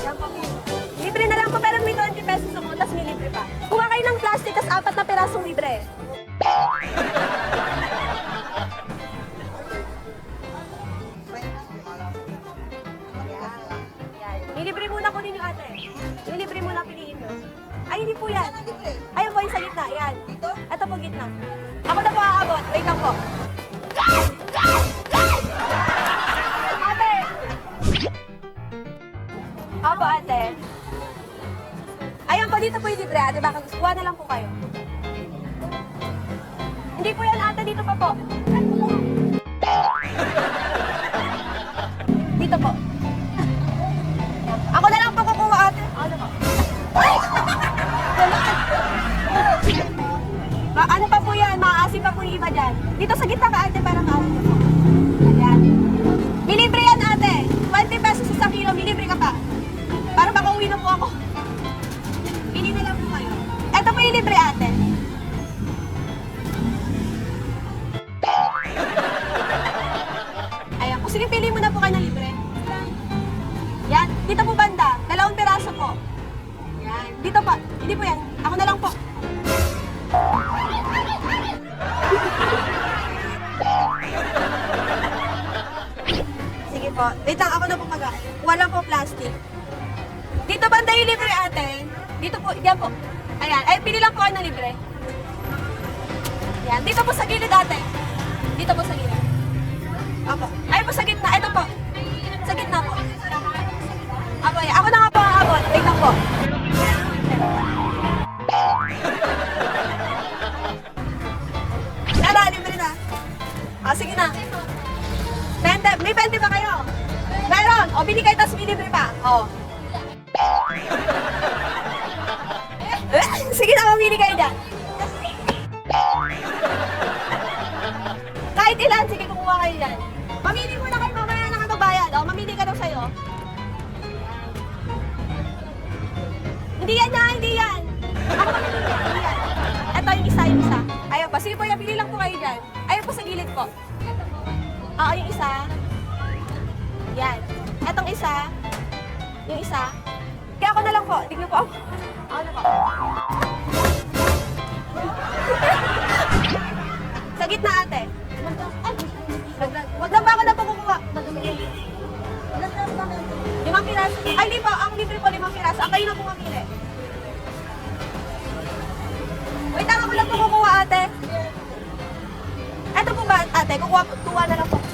Yan po. Libre na lang po, pero may 20 pesos ako, tapos may libre pa. Kuha kayo ng plastic, tapos apat na pirasong libre. Yan. Ilibre muna ko ninyo ate. Ilibre muna piliin mo. Ay, hindi po yan. Ayun po yung sa gitna. Yan. Ito po gitna. Lang po. Ate! Apo ate. Ayun po, dito po yung libre ate. Baka gusto. Kuha na lang po kayo. Hindi po yan ate. Dito pa po. Dito po. Ayan. Kung sige, pili mo na po kayo ng libre. Yan. Dito po banda. Dalawang piraso po. Yan. Dito pa. Hindi po yan. Ako na lang po. Sige po. Wait lang. Ako na po mag Wala po plastic. Dito banda yung libre ate. Dito po. Yan po. Ayan. Ay, pili lang po kayo ng libre. Yan. Dito po sa gilid ate. Dito po sa gilid. Apo. Po sa gitna. Ito po. Sa gitna po. Eh. ako na nga po ang abot. Lang po. Tara, libre na. Ah, sige na. 20, may 20 ba kayo? Meron. O, bili kayo, tapos may libre pa. O. Eh, sige na, mamili kayo dyan. Kahit ilan, sige, kumuha kayo dyan. Mamili muna kayo mamaya na kababayan. O, mamili ka daw sa'yo. Hindi yan na, hindi yan. Ako mamili yan, hindi yan. Ito yung isa, yung isa. Ayun pa, sige po, yan, pili lang po kayo dyan. Ayun po sa gilid po. Oo, yung isa. Yan. Etong isa. Yung isa. Kaya ako na lang po. Tignan po ako. Ay, di po. Ang libre po limang piraso. Ang kayo na po mamili. Wait lang ako lang po kukuha ate. Ito po ba ate? Kukuha. Tuwa na lang po.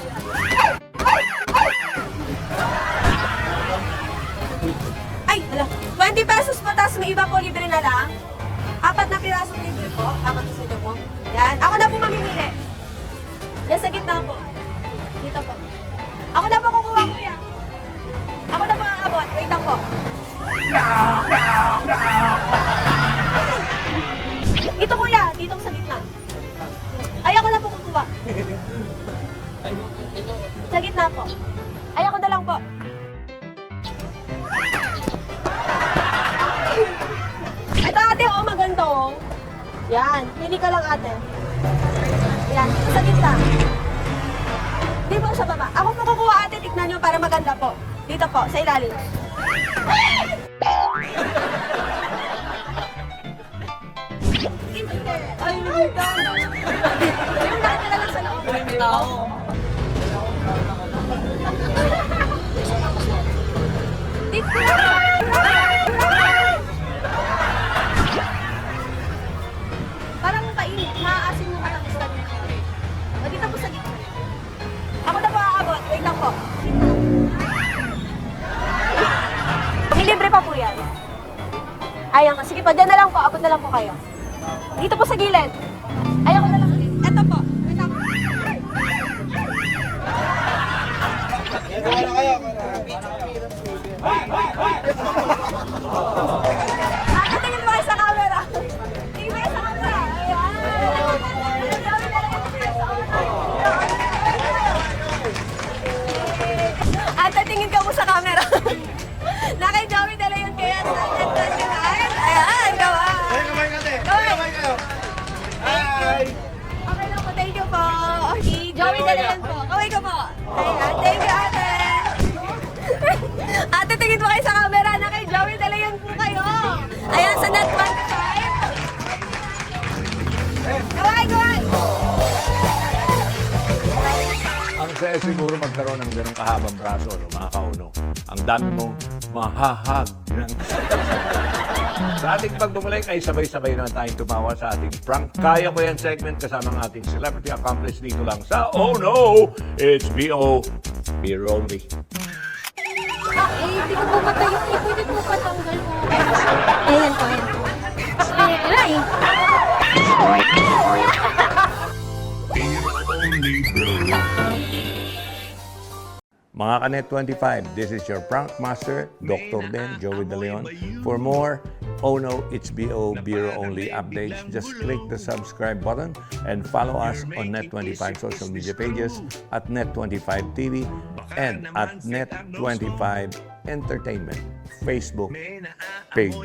Oh. Yan, pili ka lang ate. Yan, sa gitna. Di po sa baba. Ako po ate, tignan nyo para maganda po. Dito po, sa ilalim. Ay, Ayan, sige po. Diyan na lang po. Abot na lang po kayo. Dito po sa gilid. Ayan ko na lang. Magkaroon ng ganong kahabang braso, no, mga kauno. Ang dami mong mahahag ng Sa ating pagbumalik ay sabay-sabay na tayong tumawa sa ating prank. Kaya ko yan segment kasama ang ating celebrity accomplice dito lang sa Oh No! It's B.O. Only. Ah, eh, hindi ko po matayo. Hindi pwede po patanggal mo. Ayan po, ayan po. Eh, aray. Mga Kanet 25, this is your prank master, Dr. Ben, Joey De Leon. For more Oh No, It's BO Bureau Only updates, just click the subscribe button and follow us on Net25 social media pages at Net25 TV and at Net25 Entertainment Facebook page.